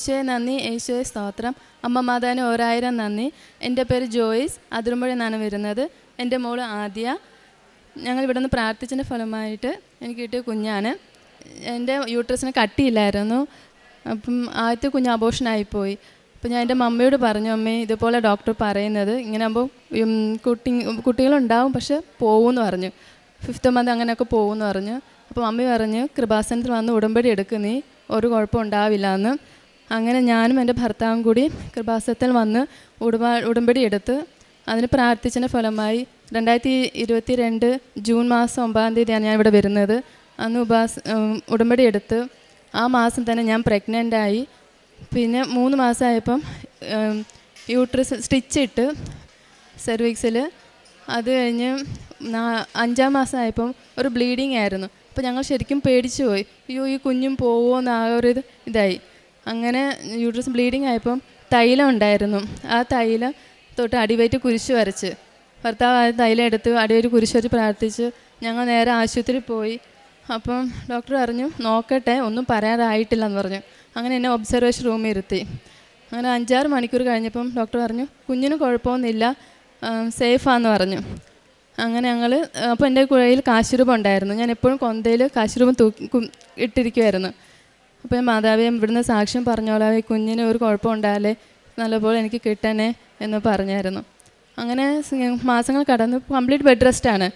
ഈശോയെ നന്ദി. ഈശോയെ സ്തോത്രം. അമ്മ മാതാവിന് ഒരായിരം നന്ദി. എന്റെ പേര് ജോയിസ്. അതിരുമ്പുഴ നിന്നാണ് വരുന്നത്. എന്റെ മോൾ ആദ്യ. ഞങ്ങൾ ഇവിടെ നിന്ന് പ്രാർത്ഥിച്ചതിന്റെ ഫലമായിട്ട് എനിക്ക് കിട്ടിയ കുഞ്ഞാണ്. എന്റെ യൂട്രസിന് കട്ടിയില്ലായിരുന്നു. അപ്പം ആദ്യത്തെ കുഞ്ഞ് അബോഷനായിപ്പോയി അപ്പം ഞാൻ എന്റെ മമ്മയോട് പറഞ്ഞു അമ്മേ ഇതുപോലെ ഡോക്ടർ പറയുന്നത് ഇങ്ങനെ ആകുമ്പോൾ കുട്ടി കുട്ടികളുണ്ടാവും പക്ഷെ പോകുമെന്ന് പറഞ്ഞു. ഫിഫ്ത്ത് മന്ത് അങ്ങനെയൊക്കെ പോകുമെന്ന് പറഞ്ഞു. അപ്പോൾ മമ്മി പറഞ്ഞു കൃപാസനത്തിൽ വന്ന് ഉടമ്പടി എടുക്ക് നീ. ഒരു കുഴപ്പം ഉണ്ടാവില്ല എന്ന്. അങ്ങനെ ഞാനും എന്റെ ഭർത്താവും കൂടി കൃപാസനത്തിൽ വന്ന് ഉടപാ ഉടമ്പടി എടുത്ത് അതിന് പ്രാർത്ഥിച്ചതിന്റെ ഫലമായി രണ്ടായിരത്തി ഇരുപത്തി രണ്ട് ജൂൺ മാസം ഒമ്പതാം തീയതിയാണ് ഞാൻ ഇവിടെ വരുന്നത്. അന്ന് ഉപാസ ഉടമ്പടി എടുത്ത് ആ മാസം തന്നെ ഞാൻ പ്രഗ്നന്റായി പിന്നെ മൂന്ന് മാസമായപ്പം യൂട്രസ് സ്റ്റിച്ചിട്ട് സെർവിക്സിൽ അത് കഴിഞ്ഞ് അഞ്ചാം മാസമായപ്പം ഒരു ബ്ലീഡിങ് ആയിരുന്നു. അപ്പോൾ ഞങ്ങൾ ശരിക്കും പേടിച്ചു പോയി അയ്യോ ഈ കുഞ്ഞും പോവുമോ എന്ന് ഒരു ഇതായി. അങ്ങനെ യൂട്രസ് ബ്ലീഡിങ് ആയപ്പം തൈലം ഉണ്ടായിരുന്നു. ആ തൈലം തൊട്ട് അടിവയറ്റ് കുരിശ് വരച്ച്. ഭർത്താവ് ആ തൈലം എടുത്ത് അടിവയറ്റ് കുരിശ് വരച്ച് പ്രാർത്ഥിച്ച് ഞങ്ങൾ നേരെ ആശുപത്രിയിൽ പോയി. അപ്പം ഡോക്ടർ പറഞ്ഞു നോക്കട്ടെ ഒന്നും പറയാറായിട്ടില്ലെന്ന് പറഞ്ഞു. അങ്ങനെ എന്നെ ഒബ്സർവേഷൻ റൂമിൽ ഇരുത്തി. അങ്ങനെ അഞ്ചാറ് മണിക്കൂർ കഴിഞ്ഞപ്പം ഡോക്ടർ പറഞ്ഞു കുഞ്ഞിന് കുഴപ്പമൊന്നുമില്ല സേഫാന്ന് പറഞ്ഞു. അങ്ങനെ ഞങ്ങൾ അപ്പോൾ എന്റെ കുഴയിൽ കാശുരൂപം ഉണ്ടായിരുന്നു. ഞാൻ എപ്പോഴും കൊന്തയിൽ കാശുരൂപം തൂക്കി ഇട്ടിരിക്കുമായിരുന്നു അപ്പോൾ മാതാവേ ഇവിടുന്ന് സാക്ഷ്യം പറഞ്ഞോളാം. ഈ കുഞ്ഞിന് ഒരു കുഴപ്പം ഉണ്ടായാലേ നല്ലപോലെ എനിക്ക് കിട്ടണേ എന്ന് പറഞ്ഞായിരുന്നു. അങ്ങനെ മാസങ്ങൾ കടന്ന് കംപ്ലീറ്റ് ബെഡ് റെസ്റ്റാണ്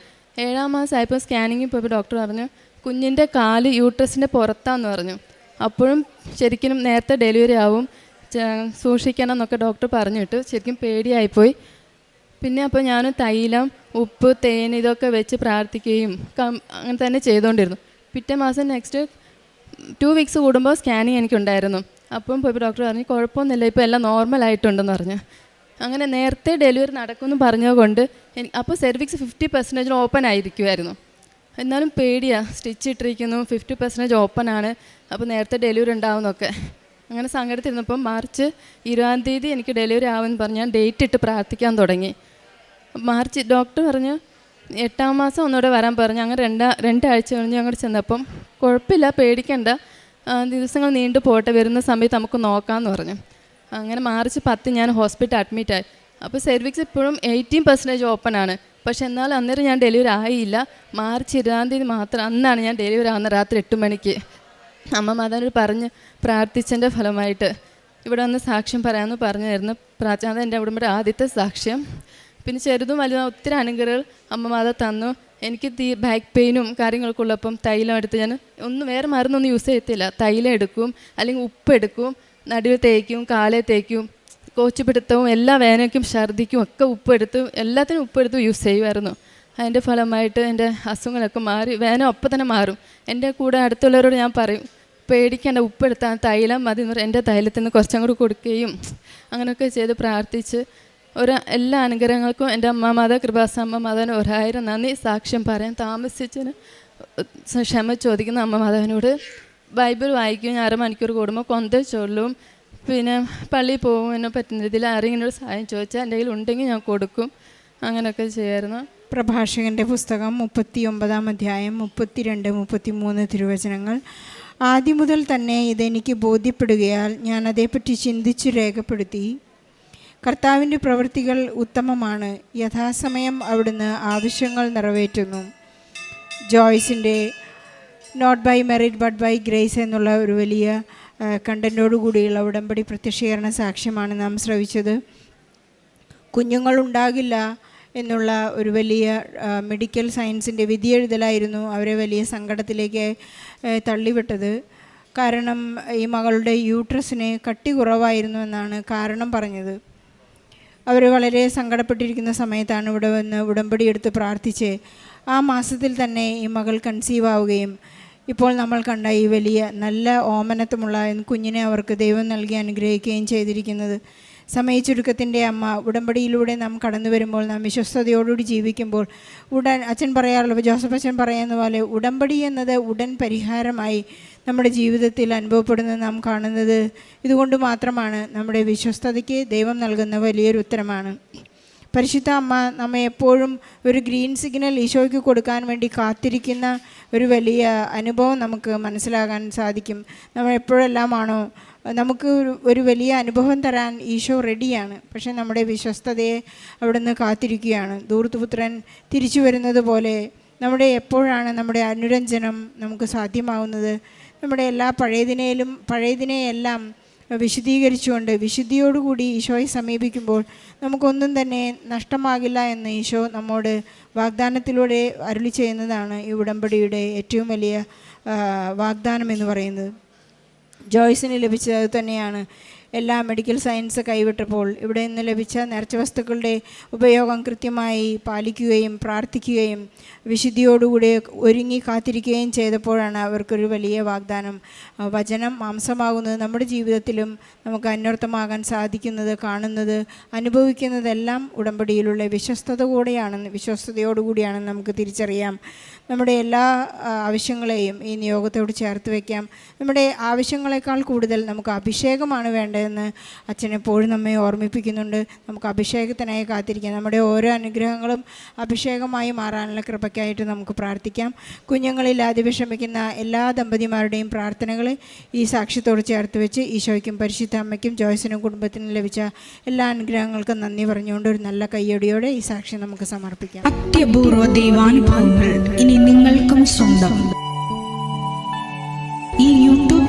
ഏഴാം മാസമായപ്പോൾ സ്കാനിങ്ങിൽ പോയപ്പോൾ ഡോക്ടർ പറഞ്ഞു കുഞ്ഞിന്റെ കാൽ യൂട്രസിന്റെ പുറത്താന്ന് പറഞ്ഞു. അപ്പോഴും ശരിക്കും നേരത്തെ ഡെലിവറി ആവും. സൂക്ഷിക്കണം എന്നൊക്കെ ഡോക്ടർ പറഞ്ഞിട്ട് ശരിക്കും പേടിയായിപ്പോയി. പിന്നെ അപ്പോൾ ഞാൻ തൈലം ഉപ്പ് തേൻ ഇതൊക്കെ വെച്ച് പ്രാർത്ഥിക്കുകയും അങ്ങനെ തന്നെ ചെയ്തുകൊണ്ടിരുന്നു. പിറ്റേ മാസം നെക്സ്റ്റ് ടു വീക്സ് കൂടുമ്പോൾ സ്കാനിങ് എനിക്കുണ്ടായിരുന്നു. അപ്പം പോയി ഡോക്ടർ പറഞ്ഞു കുഴപ്പമൊന്നുമില്ല ഇപ്പോൾ എല്ലാം നോർമൽ നോർമലായിട്ടുണ്ടെന്ന് പറഞ്ഞു. അങ്ങനെ നേരത്തെ ഡെലിവറി നടക്കുമെന്ന് പറഞ്ഞതുകൊണ്ട് അപ്പോൾ സെർവിക്സ് ഫിഫ്റ്റി പെർസെന്റേജിന് ഓപ്പൺ ആയിരിക്കുമായിരുന്നു എന്നാലും പേടിയാണ് സ്റ്റിച്ച് ഇട്ടിരിക്കുന്നു ഫിഫ്റ്റി പെർസെന്റേജ് ഓപ്പൺ ആണ് അപ്പോൾ നേരത്തെ ഡെലിവറി ഉണ്ടാവുമെന്നൊക്കെ അങ്ങനെ സങ്കടത്തിരുന്നപ്പം മാർച്ച് ഇരുപതാം തീയതി എനിക്ക് ഡെലിവറി ആവുമെന്ന് പറഞ്ഞ് ഞാൻ ഡേറ്റ് ഇട്ട് പ്രാർത്ഥിക്കാൻ തുടങ്ങി. മാർച്ച് ഡോക്ടർ പറഞ്ഞു എട്ടാം മാസം ഒന്നുകൂടെ വരാൻ പറഞ്ഞു. അങ്ങനെ രണ്ടാ രണ്ടാഴ്ച കഴിഞ്ഞ് ഞങ്ങൾ ചെന്നപ്പം കുഴപ്പമില്ല പേടിക്കണ്ട. ദിവസങ്ങൾ നീണ്ടു പോട്ടെ വരുന്ന സമയത്ത് നമുക്ക് നോക്കാമെന്ന് പറഞ്ഞു. അങ്ങനെ മാർച്ച് പത്ത് ഞാൻ ഹോസ്പിറ്റൽ അഡ്മിറ്റായി അപ്പോൾ സെർവിക്സ് ഇപ്പോഴും എയ്റ്റീൻ പെർസെന്റേജ് ഓപ്പൺ ആണ്. പക്ഷേ എന്നാൽ അന്നേരം ഞാൻ ഡെലിവറി ആയില്ല. മാർച്ച് ഇരുപതാം തീയതി മാത്രം അന്നാണ് ഞാൻ ഡെലിവറി ആവുന്നത് രാത്രി എട്ട് മണിക്ക്. അമ്മ മാതാവിനോട് പറഞ്ഞ് പ്രാർത്ഥിച്ചതിന്റെ ഫലമായിട്ട്. ഇവിടെ വന്ന് സാക്ഷ്യം പറയാമെന്ന് പറഞ്ഞായിരുന്നു. അത് എന്റെ ഉടമ്പടി ആദ്യത്തെ സാക്ഷ്യം. പിന്നെ ചെറുതും വലുതും ഒത്തിരി അനുഗ്രഹങ്ങൾ അമ്മ തന്നു. എനിക്ക് തീ ബാക്ക് പെയിനും കാര്യങ്ങളൊക്കെ ഉള്ളപ്പം തൈലം എടുത്ത് ഞാൻ ഒന്നും വേറെ മരുന്നൊന്നും യൂസ് ചെയ്യത്തില്ല. തൈലം എടുക്കും അല്ലെങ്കിൽ ഉപ്പ് എടുക്കും നടുവിൽ തേക്കും കാലേ തേക്കും കോച്ചുപിടുത്തവും എല്ലാ വേനയ്ക്കും ഛർദിക്കും ഒക്കെ ഉപ്പെടുത്ത് എല്ലാത്തിനും ഉപ്പെടുത്ത് യൂസ് ചെയ്യുമായിരുന്നു. അതിന്റെ ഫലമായിട്ട് എന്റെ അസുഖങ്ങളൊക്കെ മാറി വേന ഒപ്പം തന്നെ മാറും. എന്റെ കൂടെ അടുത്തുള്ളവരോട് ഞാൻ പറയും പേടിക്കേണ്ട ഉപ്പെടുത്താൻ തൈലം മതി എന്ന് എന്റെ തൈലത്തിൽ നിന്ന് കുറച്ചും കൂടി കൊടുക്കുകയും അങ്ങനെയൊക്കെ ചെയ്ത് പ്രാർത്ഥിച്ച് ഒരു എല്ലാ അനുഗ്രഹങ്ങൾക്കും എന്റെ അമ്മ മാത കൃപാസമ്മ മാതാവിന് ഒരായിരം നന്ദി. സാക്ഷ്യം പറയാൻ താമസിച്ചതിന് ക്ഷമ ചോദിക്കുന്ന അമ്മ മാതാവിനോട് ബൈബിൾ വായിക്കും. ഞാൻ അരമണിക്കൂർ കൂടുമ്പോൾ കൊന്ത ചൊല്ലും. പിന്നെ പള്ളിയിൽ പോകുമെന്നോ പറ്റുന്ന രീതിയിൽ ആരെങ്കിലും സഹായം ചോദിച്ചാൽ എന്റെ കയ്യിൽ ഉണ്ടെങ്കിൽ ഞാൻ കൊടുക്കും. അങ്ങനെയൊക്കെ ചെയ്യായിരുന്നു. പ്രഭാഷകന്റെ പുസ്തകം മുപ്പത്തി ഒമ്പതാം അധ്യായം മുപ്പത്തിരണ്ട് മുപ്പത്തിമൂന്ന് തിരുവചനങ്ങൾ. ആദ്യം മുതൽ തന്നെ ഇതെനിക്ക് ബോധ്യപ്പെടുകയാൽ ഞാൻ അതേപ്പറ്റി ചിന്തിച്ചു രേഖപ്പെടുത്തി. കർത്താവിന്റെ പ്രവൃത്തികൾ ഉത്തമമാണ്. യഥാസമയം അവിടുന്ന് ആവശ്യങ്ങൾ നിറവേറ്റുന്നു. ജോയ്സിന്റെ not by merit but by grace എന്നുള്ള ഒരു വലിയ കണ്ടന്റോടു കൂടിയുള്ള ഉടമ്പടി പ്രത്യക്ഷീകരണ സാക്ഷ്യമാണ് നാം ശ്രവിച്ചത്. കുഞ്ഞുങ്ങളുണ്ടാകില്ല എന്നുള്ള ഒരു വലിയ മെഡിക്കൽ സയൻസിന്റെ വിധിയെഴുതലായിരുന്നു അവരെ വലിയ സങ്കടത്തിലേക്ക് തള്ളിവിട്ടത്. കാരണം ഈ മകളുടെ യൂട്രസിന് കട്ടി കുറവായിരുന്നു എന്നാണ് കാരണം പറഞ്ഞത്. അവർ വളരെ സങ്കടപ്പെട്ടിരിക്കുന്ന സമയത്താണ് ഇവിടെ വന്ന് ഉടമ്പടി എടുത്ത് പ്രാർത്ഥിച്ച് ആ മാസത്തിൽ തന്നെ ഈ മകൾ കൺസീവ് ആവുകയും ഇപ്പോൾ നമ്മൾ കണ്ട ഈ വലിയ നല്ല ഓമനത്വമുള്ള കുഞ്ഞിനെ അവർക്ക് ദൈവം നൽകി അനുഗ്രഹിക്കുകയും ചെയ്തിരിക്കുന്നത്. സമയച്ചുരുക്കത്തിന്റെ അമ്മ ഉടമ്പടിയിലൂടെ നാം കടന്നു വരുമ്പോൾ നാം വിശ്വസ്തയോടുകൂടി ജീവിക്കുമ്പോൾ ഉടൻ അച്ഛൻ പറയാറുള്ള ജോസഫ് അച്ഛൻ പറയുന്ന പോലെ ഉടമ്പടി എന്നത് ഉടൻ പരിഹാരമായി നമ്മുടെ ജീവിതത്തിൽ അനുഭവപ്പെടുന്നത് നാം കാണുന്നത് ഇതുകൊണ്ട് മാത്രമാണ്. നമ്മുടെ വിശ്വസ്തതയ്ക്ക് ദൈവം നൽകുന്ന വലിയൊരു ഉത്തരമാണ്. പരിശുദ്ധ അമ്മ നമ്മെ എപ്പോഴും ഒരു ഗ്രീൻ സിഗ്നൽ ഈശോയ്ക്ക് കൊടുക്കാൻ വേണ്ടി കാത്തിരിക്കുന്ന ഒരു വലിയ അനുഭവം നമുക്ക് മനസ്സിലാകാൻ സാധിക്കും. നമ്മൾ എപ്പോഴെല്ലാമാണോ നമുക്ക് ഒരു- വലിയ അനുഭവം തരാൻ ഈശോ റെഡിയാണ്. പക്ഷേ നമ്മുടെ വിശ്വസ്തതയെ അവിടുന്ന് കാത്തിരിക്കുകയാണ്. ദൂർത്തുപുത്രൻ തിരിച്ചു വരുന്നത് പോലെ നമ്മുടെ എപ്പോഴാണ് നമ്മുടെ അനുരഞ്ജനം നമുക്ക് സാധ്യമാവുന്നത്? നമ്മുടെ എല്ലാ പഴയതിനേലും പഴയതിനെയെല്ലാം വിശദീകരിച്ചുകൊണ്ട് വിശുദ്ധിയോടുകൂടി ഈശോയെ സമീപിക്കുമ്പോൾ നമുക്കൊന്നും തന്നെ നഷ്ടമാകില്ല എന്ന് ഈശോ നമ്മോട് വാഗ്ദാനത്തിലൂടെ അരുളി ചെയ്യുന്നതാണ് ഈ ഉടമ്പടിയുടെ ഏറ്റവും വലിയ വാഗ്ദാനം എന്ന് പറയുന്നത്. ജോയ്സിന് ലഭിച്ചത് തന്നെയാണ്. എല്ലാ മെഡിക്കൽ സയൻസ് കൈവിട്ടപ്പോൾ ഇവിടെ നിന്ന് ലഭിച്ച നേർച്ച വസ്തുക്കളുടെ ഉപയോഗം കൃത്യമായി പാലിക്കുകയും പ്രാർത്ഥിക്കുകയും വിശുദ്ധിയോടുകൂടി ഒരുങ്ങി കാത്തിരിക്കുകയും ചെയ്തപ്പോഴാണ് അവർക്കൊരു വലിയ വാഗ്ദാനം. വചനം മാംസമാകുന്നത് നമ്മുടെ ജീവിതത്തിലും നമുക്ക് അന്വർത്ഥമാകാൻ സാധിക്കുന്നത് കാണുന്നത് അനുഭവിക്കുന്നതെല്ലാം ഉടമ്പടിയിലുള്ള വിശ്വസ്തത കൂടെയാണെന്ന് വിശ്വസ്തയോടുകൂടിയാണെന്ന് നമുക്ക് തിരിച്ചറിയാം. നമ്മുടെ എല്ലാ ആവശ്യങ്ങളെയും ഈ നിയോഗത്തോട് ചേർത്ത് വയ്ക്കാം നമ്മുടെ ആവശ്യങ്ങളെക്കാൾ കൂടുതൽ നമുക്ക് അഭിഷേകമാണ് വേണ്ടതെന്ന് അച്ഛൻ പോഴും നമ്മെ ഓർമ്മിപ്പിക്കുന്നുണ്ട്. നമുക്ക് അഭിഷേകത്തിനായി കാത്തിരിക്കാം. നമ്മുടെ ഓരോ അനുഗ്രഹങ്ങളും അഭിഷേകമായി മാറാനുള്ള കൃപയ്ക്കായിട്ട് നമുക്ക് പ്രാർത്ഥിക്കാം. കുഞ്ഞുങ്ങളില്ലാതെ വിഷമിക്കുന്ന എല്ലാ ദമ്പതിമാരുടെയും പ്രാർത്ഥനകൾ ഈ സാക്ഷ്യത്തോട് ചേർത്ത് വെച്ച് ഈശോയ്ക്കും പരിശുദ്ധ അമ്മയ്ക്കും ജോയ്സിനും കുടുംബത്തിനും ലഭിച്ച എല്ലാ അനുഗ്രഹങ്ങൾക്കും നന്ദി പറഞ്ഞുകൊണ്ട് ഒരു നല്ല കയ്യടിയോടെ ഈ സാക്ഷ്യം നമുക്ക് സമർപ്പിക്കാം. അത്യപൂർവ ദൈവാനുഭവങ്ങൾ ഇനി നിങ്ങൾക്കും സ്വന്തം.